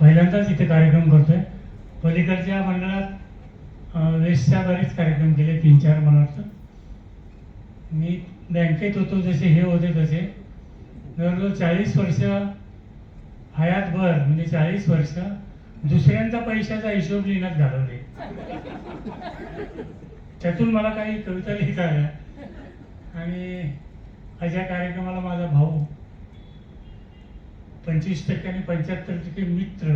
पहिल्यांदाच इथे कार्यक्रम करतोय. पलीकडच्या मंडळात वेस्टच्या बरेच कार्यक्रम केले तीन चार मला वाटतं मी बँकेत होतो जसे हे होते तसे. जवळजवळ चाळीस वर्ष हयातभर म्हणजे चाळीस वर्ष दुसऱ्यांचा पैशाचा हिशोब लिहिण्यात घालवले. त्यातून मला काही कविता लिहिता आल्या. आणि अशा कार्यक्रमाला माझा भाऊ पंचवीस टक्के आणि पंच्याहत्तर टक्के मित्र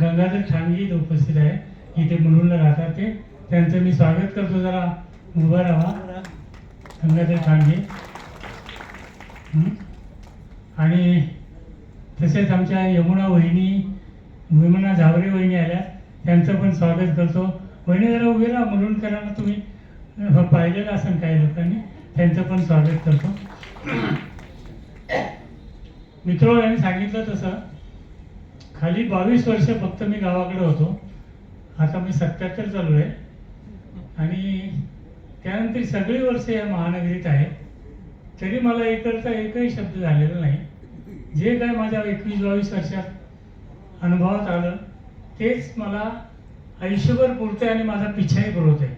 गंगाधर ठाणगे इथे उपस्थित आहे. इथे मुलुंडला राहतात ते. त्यांचं मी स्वागत करतो. जरा उभा राहा. गंगाधर ठाणगे. आणि तसेच आमच्या यमुना वहिनी विमना झावरे वहिनी आल्या. त्यांचं पण स्वागत करतो. वहिनी जरा उभे राहा. मुलुंडकरांना तुम्ही पाहिलेलं असेल काही लोकांनी त्यांचं पण स्वागत करतो. मित्र यांनी सांगितलं तसं. खाली बावीस वर्ष फक्त मी गावाकडे होतो. आता मी सत्याहत्तर चालू आहे. आणि त्यानंतर सगळी वर्ष या महानगरीत आहे. तरी मला इकडचा एकही शब्द झालेला नाही. जे काय माझ्या एकवीस बावीस वर्षात अनुभवात आलं तेच मला आयुष्यभर पुरते आणि माझा पिछाही पुरवत आहे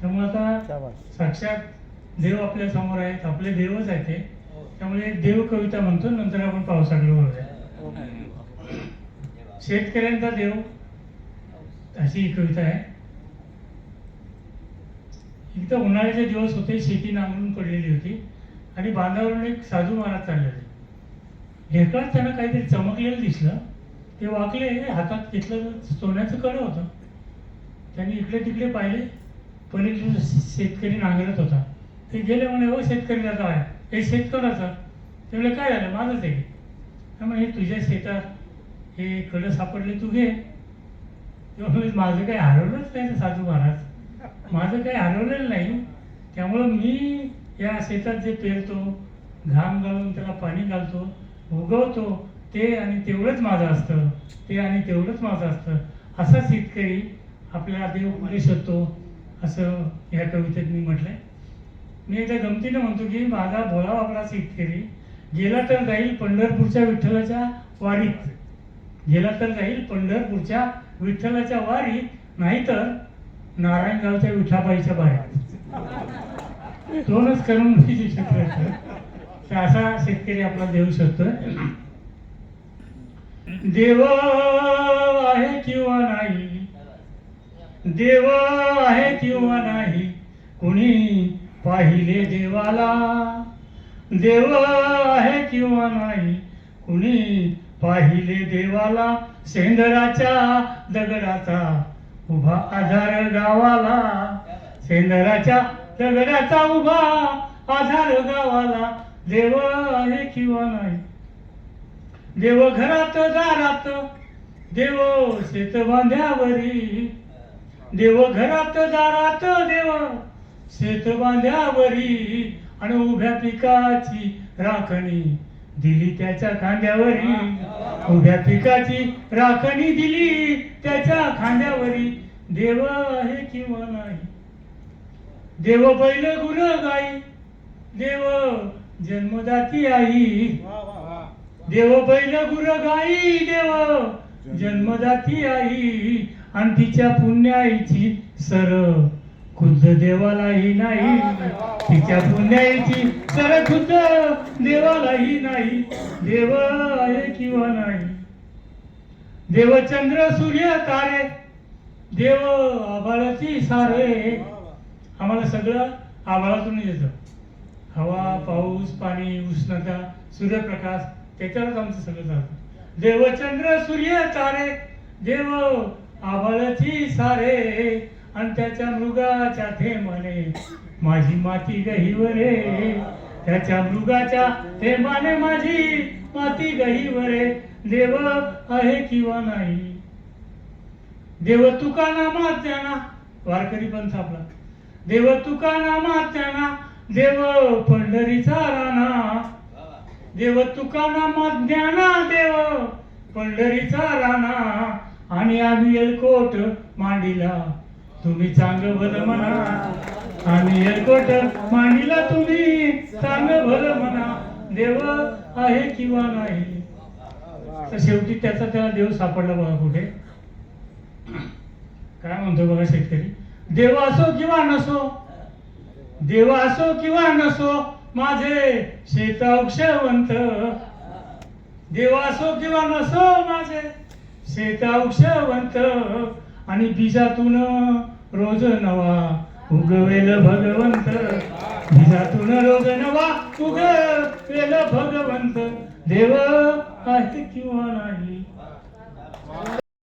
त्यामुळे आता साक्षात देव आपल्यासमोर आहेत. आपले देवच आहेत ते. त्यामुळे देव कविता म्हणतो नंतर आपण पावसाकडे बोलूया शेतकऱ्यांचा देव अशी ही कविता आहे. एकदा उन्हाळ्याचे दिवस होते शेती नांगरून पडलेली होती आणि बांधावरून एक साधू महाराज चालले होते. ढेकळात त्यांना काहीतरी चमकलेलं दिसलं. ते वाकले हातात घेतलं सोन्याचं कडं होतं. त्यांनी इकडे तिकडे पाहिले. पण शेतकरी नांगरत होता. ते गेले म्हणे हो शेतकरी जाता आहे. हे शेतकऱ्याचं ते काय झालं? माझंच आहे. त्यामुळे हे तुझ्या शेतात हे कडं सापडले तू घे. तेव्हा माझं काही हरवलंच नाही साधू महाराज. माझं काही हरवलेलं नाही. त्यामुळं मी या शेतात जे पेरतो घाम घालून त्याला पाणी घालतो उगवतो ते आणि तेवढंच माझं असतं. ते आणि तेवढंच माझं असतं. असा शेतकरी आपल्याला देव कुठे शोधतो? असं या कवितेत मी म्हटलंय. मी एकदा गमतीनं म्हणतो की माझा भोळा वापरा शेतकरी गेला तर जाईल पंढरपूरच्या विठ्ठलाच्या वारीत. गेला तर जाईल पंढरपूरच्या विठ्ठलाच्या वारीत नाहीतर नारायणगावच्या विठाबाईच्या बाहेर. दोनच करून तर असा शेतकरी आपला देऊ शकतो देव आहे किंवा नाही? देव आहे किंवा नाही? कुणी पाहिले देवाला. देव आहे किंवा नाही कुणी पाहिले देवाला? सेंदराच्या दगडाचा उभा आधार गावाला. सेंदराच्या दगडाचा उभा आधार गावाला. देव आहे किंवा नाही? देव घरात दारात. देव शेत बांध्यावरी देव घरात दारात देव शेत बांध्यावरी आणि उभ्या पिकाची राखणी दिली त्याच्या खांद्यावरी. उभ्या पिकाची राखणी दिली त्याच्या खांद्यावरी. देव आहे किंवा नाही? देव बैल गुण गाई देव जन्मदाती आई. देव बैल गुर गाई देव जन्मदाती आई. आणि तिच्या पुण्याईची सर खुद्द देवालाही नाही तिच्या पुण्याची तर खुद्द देवालाही नाही. देव आहे किंवा नाही? देव चंद्र सूर्य तारे देव आभाळाची सारे. आम्हाला सगळं आभाळातून येतं. हवा पाऊस पाणी उष्णता सूर्यप्रकाश त्याच्यावरच आमचं सगळं चालतं. देव चंद्र सूर्य तारे देव आभाळाची सारे. आणि त्याच्या मृगाच्या थेमाने माझी माती गहीवरे. त्याच्या मृगाच्या थेमाने माझी माती गहीवरे. देव आहे किंवा नाही? देव तुका नामात त्याना वारकरी पण सापला देव तुका नामात त्याना देव पंढरीचा राणा. देव तुका नामात ज्ञाना देव पंढरीचा राणा. आणि आम्ही एलकोट मांडीला. तुम्ही चांगलं भलं म्हणा आणि एकोट मांडीला तुम्ही चांगलं भलं म्हणा देव आहे किंवा नाही? तर शेवटी त्याचा त्याला देव सापडला बघा कुठे? काय म्हणतो बघा शेतकरी? देव असो किंवा नसो देव असो किंवा नसो माझे शेतावक्षवंत देव असो किंवा नसो माझे शेतावक्षवंत आणि बीजातून रोज नवा. उगवेल भगवंत. बीजातून रोज नवा. उगवेल भगवंत. देव आहे किंवा नाही